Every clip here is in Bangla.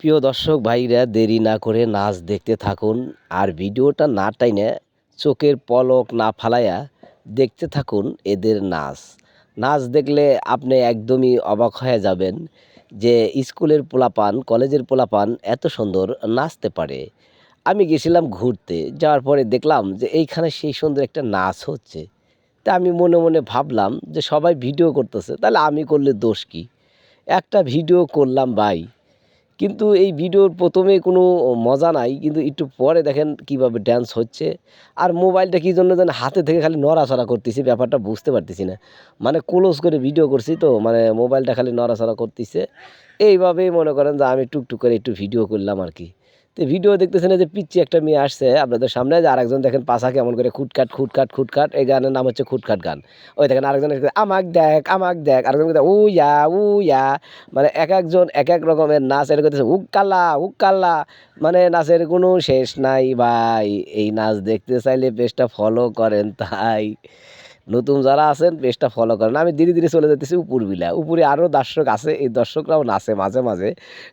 প্রিয় দর্শক, ভাইরা, দেরি না করে নাচ দেখতে থাকুন আর ভিডিওটা না টাইনে চোখের পলক না ফালাইয়া দেখতে থাকুন এদের নাচ। নাচ দেখলে আপনি একদমই অবাক হয়ে যাবেন যে স্কুলের পোলাপান, কলেজের পোলাপান এত সুন্দর নাচতে পারে। আমি গেছিলাম ঘুরতে, যাওয়ার পরে দেখলাম যে এইখানে সেই সুন্দর একটা নাচ হচ্ছে। তা আমি মনে মনে ভাবলাম যে সবাই ভিডিও করতেছে, তাহলে আমি করলে দোষ কী? একটা ভিডিও করলাম ভাই কিন্তু এই ভিডিওর প্রথমে কোনো মজা নাই, কিন্তু একটু পরে দেখেন কীভাবে ড্যান্স হচ্ছে। আর মোবাইলটা কী জন্য যেন হাতে থেকে খালি নড়াচড়া করতেছি, ব্যাপারটা বুঝতে পারতেছি না। মানে ক্লোজ করে ভিডিও করছি তো মানে মোবাইলটা খালি নড়াচড়া করতেছে। এইভাবেই মনে করেন যে আমি টুকটুক করে একটু ভিডিও করলাম আর কি। তো ভিডিও দেখতেছেন যে পিচ্ছি একটা মেয়ে আসছে আপনাদের সামনে, যে আরেকজন দেখেন পাশা কেমন করে খুটকাট খুটকাট খুটকাট এই গানের নাম হচ্ছে খুটখাট গান। ওই দেখেন আরেকজন আমাক দেখ আমাক দেখ। আরেকজন কথা উইয়া উইয়া। মানে এক একজন এক এক রকমের নাচ এর করতেছে উক্কাল্লা উক্কাল্লা মানে নাচের কোনো শেষ নাই, ভাই, এই নাচ দেখতে চাইলে পেজটা ফলো করেন তাই। নতুন যারা আছেন পেজটা ফলো করেন। আমি ধীরে ধীরে চলে যেতেছি উপরবিলা। উপরে আরও দর্শক আছে, এই দর্শকরাও নাচে মাঝে মাঝে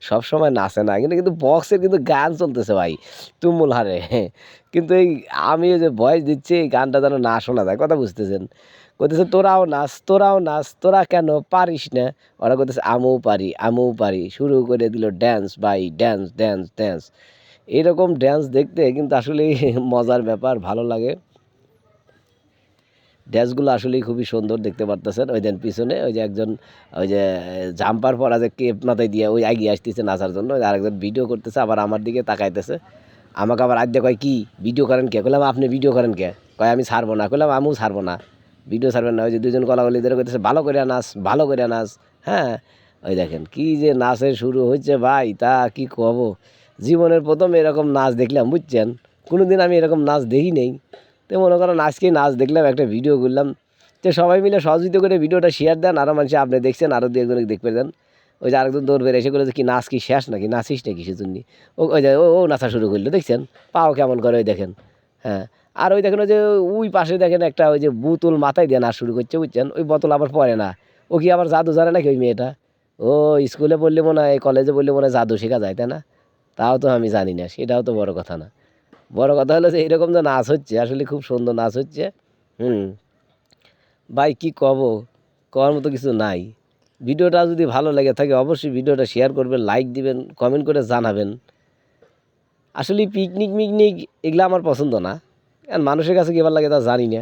সব সময় নাচে না। কিন্তু কিন্তু বক্সের কিন্তু গান চলতেছে ভাই, তুমুল হারে। কিন্তু এই আমি যে ভয়েস দিচ্ছি, এই গানটা যেন না শোনা যায়। কথা বুঝতেছেন? কইতেছে, তোরাও নাচ তোরাও নাচ, তোরা কেন পারিস না? ওরা কইতেছে, আমিও পারি আমিও পারি। শুরু করে দিল ড্যান্স ভাই ড্যান্স ড্যান্স ড্যান্স এরকম ড্যান্স দেখতে কিন্তু আসলেই মজার ব্যাপার, ভালো লাগে। ড্যান্সগুলো আসলেই খুবই সুন্দর দেখতে পারতেছেন। ওই দেন পিছনে ওই যে একজন, ওই যে, জাম্পার পরা যে কেপ মাথায় দিয়ে ওই এগিয়ে আসতেছে নাচার জন্য। আরেকজন ভিডিও করতেছে, আবার আমার দিকে তাকাইতেছে। আমাকে আবার আদ্যা কয়, কি? ভিডিও করেন কে? কইলাম, আপনি ভিডিও করেন কে? কয়, আমি ছাড়বো না। কইলাম, আমিও ছাড়বো না। ভিডিও ছাড়বেন না। ওই যে দুজন কলাকলি ধরে করতেছে ভালো করে নাচ, ভালো করে নাচ। হ্যাঁ ওই দেখেন, কি যে নাচের শুরু হচ্ছে ভাই, তা কি কব? জীবনের প্রথম এরকম নাচ দেখলাম, বুঝছেন? কোনো দিন আমি এরকম নাচ দেখি নেই। তো মনে করেন আজকে নাচ দেখলাম, একটা ভিডিও করলাম। তো সবাই মিলে সহযোগিতা করে ভিডিওটা শেয়ার দেন আরও মানুষ আপনি দেখছেন আরও দু একজনকে দেখবে দেন। ওই যে আরেকজন দৌড় বেড়ে এসে করে কি নাচ কি শেষ নাকি? নাচিস নাকি সেজন্য ও, ওই যে, ও নাচা শুরু করল, দেখছেন? পাও কেমন করে ওই দেখেন। হ্যাঁ আর ওই দেখেন, ওই যে ওই পাশে দেখেন একটা ওই যে বোতল মাথায় দিয়ে নাচ শুরু করছে, বুঝছেন? ওই বোতল আবার পড়ে না। ও কি আবার জাদু জানে নাকি ওই মেয়েটা? ও স্কুলে পড়লে মনে হয়, কলেজে পড়লে মনে হয় জাদু শেখা যায়, তাই না? তাও তো আমি জানি না, সেটাও তো বড় কথা না। বড় কথা হলো যে এইরকম যে নাচ হচ্ছে, আসলে খুব সুন্দর নাচ হচ্ছে। হুম। ভাই, কি কব? কর মতো কিছু নাই। ভিডিওটা যদি ভালো লাগে থাকে, অবশ্যই ভিডিওটা শেয়ার করবেন লাইক দিবেন কমেন্ট করে জানাবেন। আসলে পিকনিক মিকনিক এগুলো আমার পছন্দ না। কারণ মানুষের কাছে কী ভালো লাগে তা জানি না।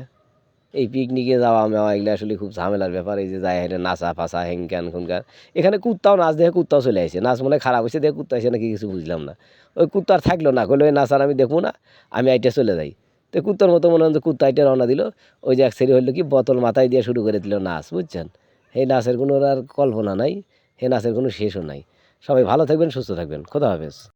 এই পিকনিকে যাওয়া, মেওয়া, এগুলো আসলে খুব ঝামেলার ব্যাপার। এই যে যায় হেঁটে নাচা, ফাঁসা হ্যাংক্যান খুনকান। এখানে কুত্তাও নাচ দেখে কুত্তাও চলে আসে। নাচ মনে খারাপ হয়েছে, দেখে কুত্তা আসে নাকি কিছু বুঝলাম না। ওই কুত্তার থাকল না, কইলো ওই নাচ আর আমি দেখব না, আমি আইটা চলে যাই। তো কুত্তার মতো মনে হয় কুত্তা আইটা রওনা দিল। ওই যে এক সেরি হইল কি, বোতল মাথায় দিয়ে শুরু করে দিল নাচ, বুঝছেন? এই নাচের কোনো আর কল্পনা নাই এই নাচের কোনো শেষও নাই। সবাই ভালো থাকবেন, সুস্থ থাকবেন। খোদা হাফেজ।